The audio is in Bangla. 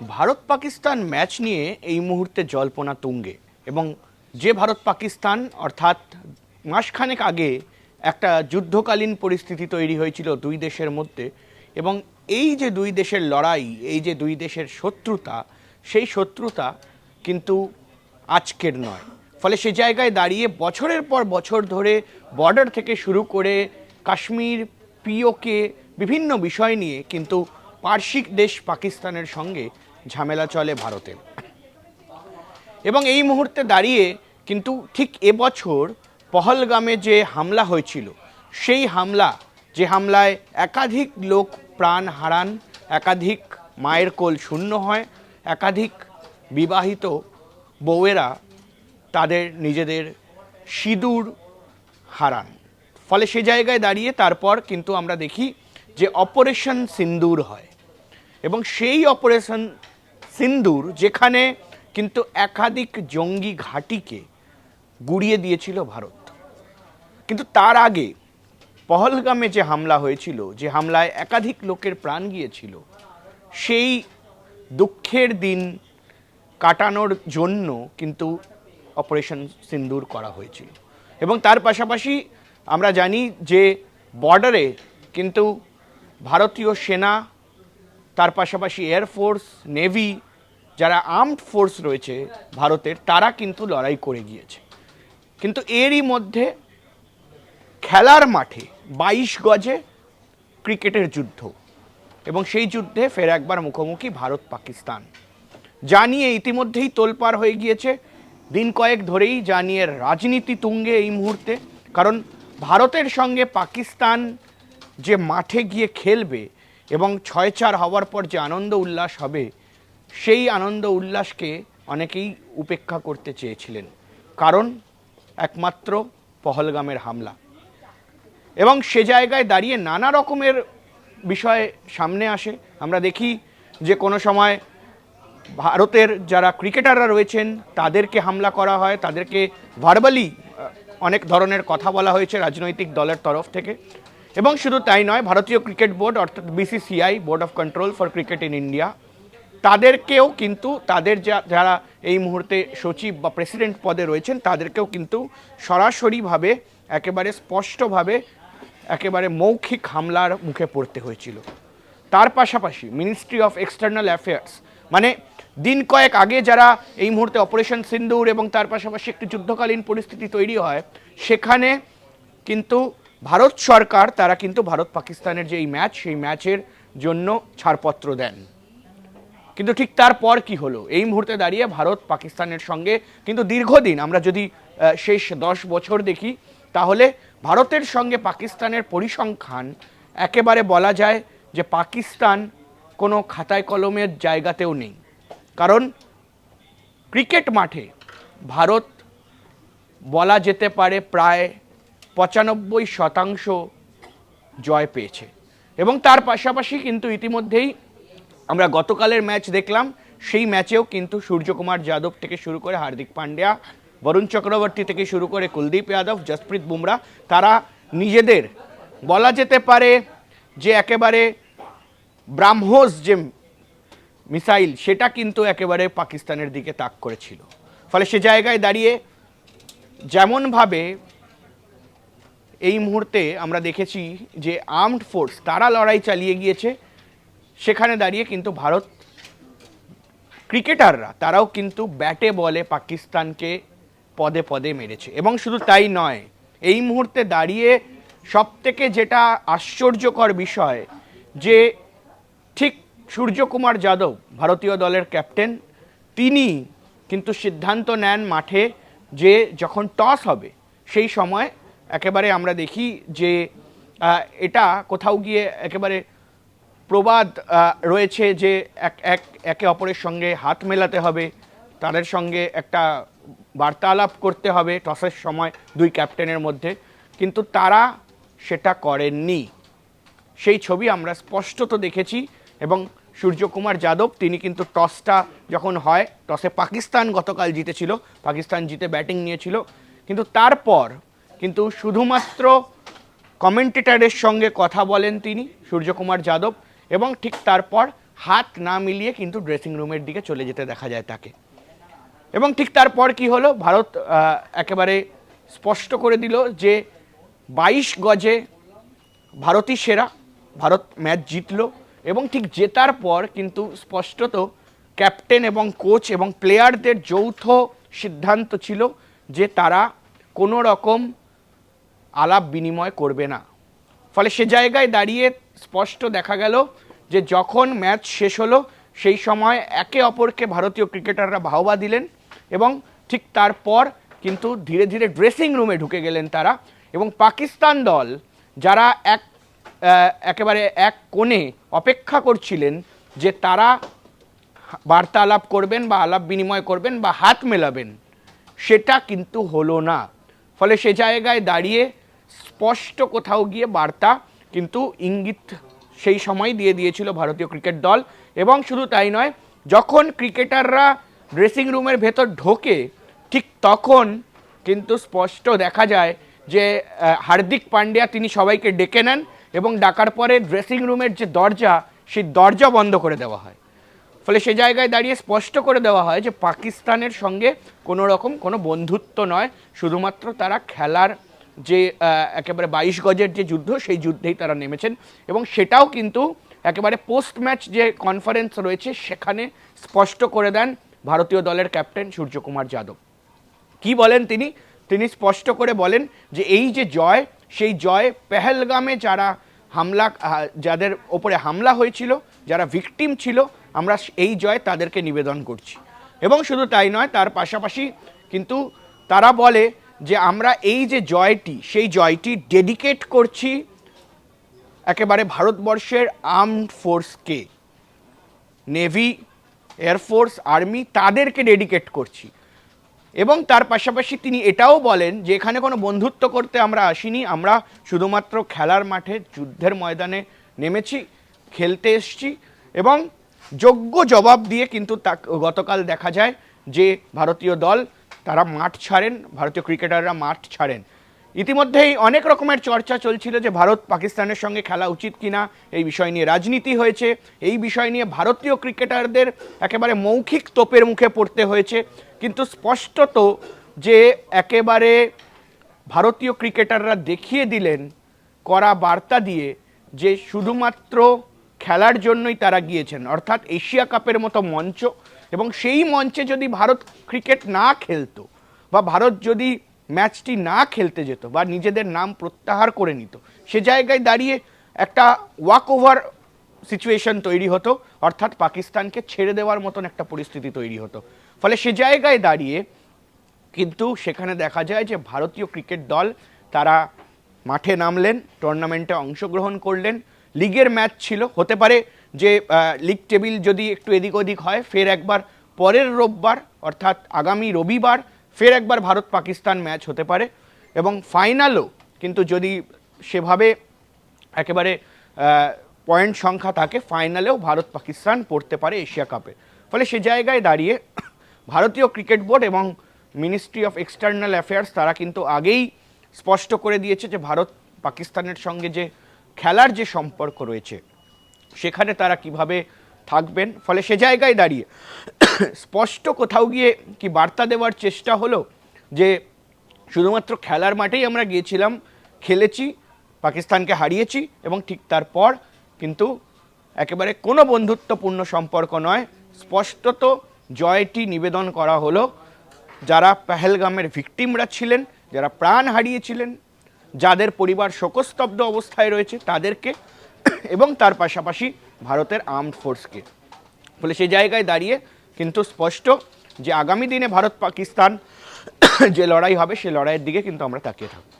ভারত পাকিস্তান ম্যাচ নিয়ে এই মুহূর্তে জল্পনা তুঙ্গে এবং যে ভারত পাকিস্তান অর্থাৎ মাসখানেক আগে একটা যুদ্ধকালীন পরিস্থিতি তৈরি হয়েছিল দুই দেশের মধ্যে এবং এই যে দুই দেশের লড়াই, এই যে দুই দেশের শত্রুতা, সেই শত্রুতা কিন্তু আজকের নয়। ফলে সে জায়গায় দাঁড়িয়ে বছরের পর বছর ধরে বর্ডার থেকে শুরু করে কাশ্মীর, পিওকে বিভিন্ন বিষয় নিয়ে কিন্তু পার্শ্বিক দেশ পাকিস্তানের সঙ্গে ঝামেলা চলে ভারতের এবং এই মুহূর্তে দাঁড়িয়ে কিন্তু ঠিক এবছর পহলগামে যে হামলা হয়েছিল, সেই হামলা, যে হামলায় একাধিক লোক প্রাণ হারান, একাধিক মায়ের কোল শূন্য হয়, একাধিক বিবাহিত বউয়েরা তাদের নিজেদের সিঁদুর হারান। ফলে সে জায়গায় দাঁড়িয়ে তারপর কিন্তু আমরা দেখি যে অপারেশন সিন্দুর হয়। এবং সেই অপারেশন সিন্দুর যেখানে কিন্তু একাধিক জঙ্গি ঘাঁটিকে গুড়িয়ে দিয়েছিল ভারত। কিন্তু তার আগে পহলগামে যে হামলা হয়েছিল, যে হামলায় একাধিক লোকের প্রাণ গিয়েছিল, সেই দুঃখের দিন কাটানোর জন্য কিন্তু অপারেশন সিন্দুর করা হয়েছিল। এবং তার পাশাপাশি আমরা জানি যে বর্ডারে কিন্তু ভারতীয় সেনা, তার পাশাপাশি এয়ারফোর্স নেভি যারা আর্মড ফোর্স রয়েছে ভারতের, তারা কিন্তু লড়াই করে গিয়েছে। কিন্তু এরই মধ্যে খেলার মাঠে বাইশ গজে ক্রিকেটের যুদ্ধ এবং সেই যুদ্ধে ফের একবার মুখোমুখি ভারত পাকিস্তান। যা নিয়ে ইতিমধ্যেই তোলপাড় হয়ে গিয়েছে। দিন কয়েক ধরেই যা নিয়ে রাজনীতি তুঙ্গে এই মুহূর্তে। কারণ ভারতের সঙ্গে পাকিস্তান যে মাঠে গিয়ে খেলবে এবং ছয় চার হওয়ার পর যে আনন্দ উল্লাস হবে সেই আনন্দ উল্লাসকে অনেকেই উপেক্ষা করতে চেয়েছিলেন। কারণ একমাত্র পহলগামের হামলা। এবং সে জায়গায় দাঁড়িয়ে নানা রকমের বিষয় সামনে আসে। আমরা দেখি যে কোনো সময় ভারতের যারা ক্রিকেটাররা রয়েছেন, তাদেরকে হামলা করা হয়। তাদেরকে ভার্বালি অনেক ধরনের কথা বলা হয়েছে রাজনৈতিক দলের তরফ থেকে। এবং শুধু তাই নয়, ভারতীয় ক্রিকেট বোর্ড অর্থাৎ BCCI board of control for cricket in India তাদেরকেও কিন্তু তাদের যারা এই মুহূর্তে সচিব বা প্রেসিডেন্ট পদে রয়েছেন, তাদেরকেও কিন্তু সরাসরিভাবে, একেবারে স্পষ্টভাবে, একেবারে মৌখিক হামলার মুখে পড়তে হয়েছিল। তার পাশাপাশি মিনিস্ট্রি অফ এক্সটার্নাল অ্যাফেয়ার্স মানে দিন কয়েক আগে যারা এই মুহূর্তে অপারেশন সিন্দুর এবং তার পাশাপাশি একটি যুদ্ধকালীন পরিস্থিতি তৈরি হয়, সেখানে কিন্তু ভারত সরকার, তারা কিন্তু ভারত পাকিস্তানের যে এই ম্যাচ, সেই ম্যাচের জন্য ছাড়পত্র দেন। কিন্তু ঠিক তারপর কি হলো? এই মুহূর্তে দাঁড়িয়ে ভারত পাকিস্তানের সঙ্গে কিন্তু দীর্ঘদিন আমরা যদি শেষ দশ বছর দেখি, তাহলে ভারতের সঙ্গে পাকিস্তানের পরিসংখ্যান একেবারে বলা যায় যে পাকিস্তান কোনো খাতায় কলমের জায়গাতেও নেই। কারণ ক্রিকেট মাঠে ভারত বলা যেতে পারে প্রায় পঁচানব্বই শতাংশ জয় পেয়েছে। এবং তার পাশাপাশি কিন্তু ইতিমধ্যেই আমরা গতকালের ম্যাচ দেখলাম, সেই ম্যাচেও কিন্তু সূর্যকুমার যাদব থেকে শুরু করে হার্দিক পান্ডিয়া, বরুণ চক্রবর্তী থেকে শুরু করে কুলদীপ যাদব, জসপ্রীত বুমরা, তারা নিজেদের বলা যেতে পারে যে একেবারে ব্রাহ্মস যে মিসাইল, সেটা কিন্তু একেবারে পাকিস্তানের দিকে তাক করেছিল। ফলে সে জায়গায় দাঁড়িয়ে যেমনভাবে এই মুহূর্তে আমরা দেখেছি যে আর্মড ফোর্স তারা লড়াই চালিয়ে গিয়েছে সেখানে দাঁড়িয়ে কিন্তু ভারত ক্রিকেটাররা, তারাও কিন্তু ব্যাটে বলে পাকিস্তানকে পদে পদে মেরেছে। এবং শুধু তাই নয়, এই মুহূর্তে দাঁড়িয়ে সব থেকে যেটা আশ্চর্যকর বিষয়, যে ঠিক সূর্যকুমার যাদব, ভারতীয় দলের ক্যাপ্টেন, তিনি কিন্তু সিদ্ধান্ত নেন মাঠে যে যখন টস হবে, সেই সময় একেবারে আমরা দেখি যে এটা কোথাও গিয়ে একেবারে প্রবাদ রয়েছে যে এক এক, একে অপরের সঙ্গে হাত মেলাতে হবে। তাদের সঙ্গে একটা বার্তালাপ করতে হবে টসের সময় দুই ক্যাপ্টেনের মধ্যে। কিন্তু তারা সেটা করেননি। সেই ছবি আমরা স্পষ্টত দেখেছি এবং সূর্যকুমার যাদব, তিনি কিন্তু টসটা যখন হয়, টসে পাকিস্তান গতকাল জিতেছিল, পাকিস্তান জিতে ব্যাটিং নিয়েছিল। কিন্তু তারপর কিন্তু শুধুমাত্র কমেন্টেটারের সঙ্গে কথা বলেন তিনি, সূর্যকুমার যাদব। এবং ঠিক তারপর হাত না মিলিয়ে কিন্তু ড্রেসিং রুমের দিকে চলে যেতে দেখা যায় তাকে। এবং ঠিক তারপর কি হলো? ভারত একেবারে স্পষ্ট করে দিল যে বাইশ গজে ভারতই সেরা, ভারত ম্যাচ জিতলো এবং ঠিক জেতার পর কিন্তু স্পষ্টত ক্যাপ্টেন এবং কোচ এবং প্লেয়ারদের যৌথ সিদ্ধান্ত ছিল যে তারা কোনো রকম আলাপ বিনিময় করবে না। ফলে সে জায়গায় দাঁড়িয়ে স্পষ্ট দেখা গেল যে যখন ম্যাচ শেষ হলো, সেই সময় একে অপরকে ভারতীয় ক্রিকেটাররা বাহবা দিলেন এবং ঠিক তারপর কিন্তু ধীরে ধীরে ড্রেসিং রুমে ঢুকে গেলেন তারা এবং পাকিস্তান দল যারা এক একেবারে এক কোণে অপেক্ষা করছিলেন যে তারা বার্তা আলাপ করবেন বা আলাপ বিনিময় করবেন বা হাত মেলাবেন, সেটা কিন্তু হলো না। ফলে সে জায়গায় দাঁড়িয়ে স্পষ্ট কোথাও গিয়ে বার্তা, কিন্তু ইঙ্গিত সেই সময় দিয়ে দিয়েছিল ভারতীয় ক্রিকেট দল। এবং শুধু তাই নয়, যখন ক্রিকেটাররা ড্রেসিং রুমের ভেতর ঢোকে, ঠিক তখন কিন্তু স্পষ্ট দেখা যায় যে হার্দিক পান্ডিয়া তিনি সবাইকে ডেকে নেন এবং ডাকার পরে ড্রেসিং রুমের যে দরজা, সেই দরজা বন্ধ করে দেওয়া হয়। ফলে সে জায়গায় দাঁড়িয়ে স্পষ্ট করে দেওয়া হয় যে, পাকিস্তানের সঙ্গে কোনো রকম কোনো বন্ধুত্ব নয়। শুধুমাত্র তারা খেলার যে একেবারে বাইশ গজের যে যুদ্ধ, সেই যুদ্ধেই তারা নেমেছেন। এবং সেটাও কিন্তু একেবারে পোস্ট ম্যাচ যে কনফারেন্স রয়েছে, সেখানে স্পষ্ট করে দেন ভারতীয় দলের ক্যাপ্টেন সূর্যকুমার যাদব। কি বলেন তিনি? তিনি স্পষ্ট করে বলেন যে, এই যে জয়, সেই জয় পেহেলগামে যারা হামলা যাদের ওপরে হামলা হয়েছিল, যারা ভিকটিম ছিল, আমরা এই জয় তাদেরকে নিবেদন করছি। এবং শুধু তাই নয়, তার পাশাপাশি কিন্তু তারা বলে যে আমরা এই যে জয়টি, সেই জয়টি ডেডিকেট করছি একেবারে ভারতবর্ষের আর্মড ফোর্সকে নেভি এয়ারফোর্স আর্মি তাদেরকে ডেডিকেট করছি। এবং তার পাশাপাশি তিনি এটাও বলেন যে এখানে কোনো বন্ধুত্ব করতে আমরা আসিনি, আমরা শুধুমাত্র খেলার মাঠে, যুদ্ধের ময়দানে নেমেছি, খেলতে এসছি এবং যোগ্য জবাব দিয়ে কিন্তু তা গতকাল দেখা যায় যে ভারতীয় দল তারা মাঠ ছাড়েন, ভারতীয় ক্রিকেটাররা মাঠ ছাড়েন। ইতিমধ্যেই অনেক রকমের চর্চা চলছিল যে ভারত পাকিস্তানের সঙ্গে খেলা উচিত কিনা, এই বিষয় নিয়ে রাজনীতি হয়েছে, এই বিষয় নিয়ে ভারতীয় ক্রিকেটারদের একেবারে মৌখিক তোপের মুখে পড়তে হয়েছে। কিন্তু স্পষ্টত যে একেবারে ভারতীয় ক্রিকেটাররা দেখিয়ে দিলেন, করা বার্তা দিয়ে যে শুধুমাত্র খেলার জন্যই তারা গিয়েছেন। অর্থাৎ এশিয়া কাপের মতো মঞ্চ এবং সেই মঞ্চে যদি ভারত ক্রিকেট না খেলতো বা ভারত যদি ম্যাচটি না খেলতে যেত বা নিজেদের নাম প্রত্যাহার করে নিত, সে জায়গায় দাঁড়িয়ে একটা ওয়াক ওভার সিচুয়েশন তৈরি হতো, অর্থাৎ পাকিস্তানকে ছেড়ে দেওয়ার মতন একটা পরিস্থিতি তৈরি হতো। ফলে সে জায়গায় দাঁড়িয়ে কিন্তু সেখানে দেখা যায় যে ভারতীয় ক্রিকেট দল তারা মাঠে নামলেন টুর্নামেন্টে অংশগ্রহণ করলেন লিগের ম্যাচ ছিল, হতে পারে যে লিগ টেবিল যদি একটু এদিক ওদিক হয়, ফের একবার পরের রোববার, অর্থাৎ আগামী রবিবার, ফের একবার ভারত পাকিস্তান ম্যাচ হতে পারে। এবং ফাইনালও কিন্তু যদি সেভাবে একেবারে পয়েন্ট সংখ্যা থাকে ফাইনালেও ভারত পাকিস্তান পড়তে পারে এশিয়া কাপে ফলে সে জায়গায় দাঁড়িয়ে ভারতীয় ক্রিকেট বোর্ড এবং মিনিস্ট্রি অফ এক্সটার্নাল অ্যাফেয়ার্স তারা কিন্তু আগেই স্পষ্ট করে দিয়েছে যে ভারত পাকিস্তানের সঙ্গে যে খেলার যে সম্পর্ক রয়েছে সেখানে তারা কীভাবে থাকবেন? ফলে সে জায়গায় দাঁড়িয়ে স্পষ্ট কোথাও গিয়ে কি বার্তা দেওয়ার চেষ্টা হলো? যে শুধুমাত্র খেলার মাঠেই আমরা গিয়েছিলাম, খেলেছি, পাকিস্তানকে হারিয়েছি এবং ঠিক তারপর কিন্তু একেবারে কোনো বন্ধুত্বপূর্ণ সম্পর্ক নয়। স্পষ্টত জয়টি নিবেদন করা হলো যারা পেহেলগামের ভিকটিমরা ছিলেন, যারা প্রাণ হারিয়েছিলেন, যাদের পরিবার শোকস্তব্ধ অবস্থায় রয়েছে তাদেরকে এবং তার পাশাপাশি ভারতের আর্মড ফোর্সকে ফলে সেই জায়গায় দাঁড়িয়ে কিন্তু স্পষ্ট যে আগামী দিনে ভারত পাকিস্তান যে লড়াই হবে, সে লড়াইয়ের দিকে কিন্তু আমরা তাকিয়ে থাকব।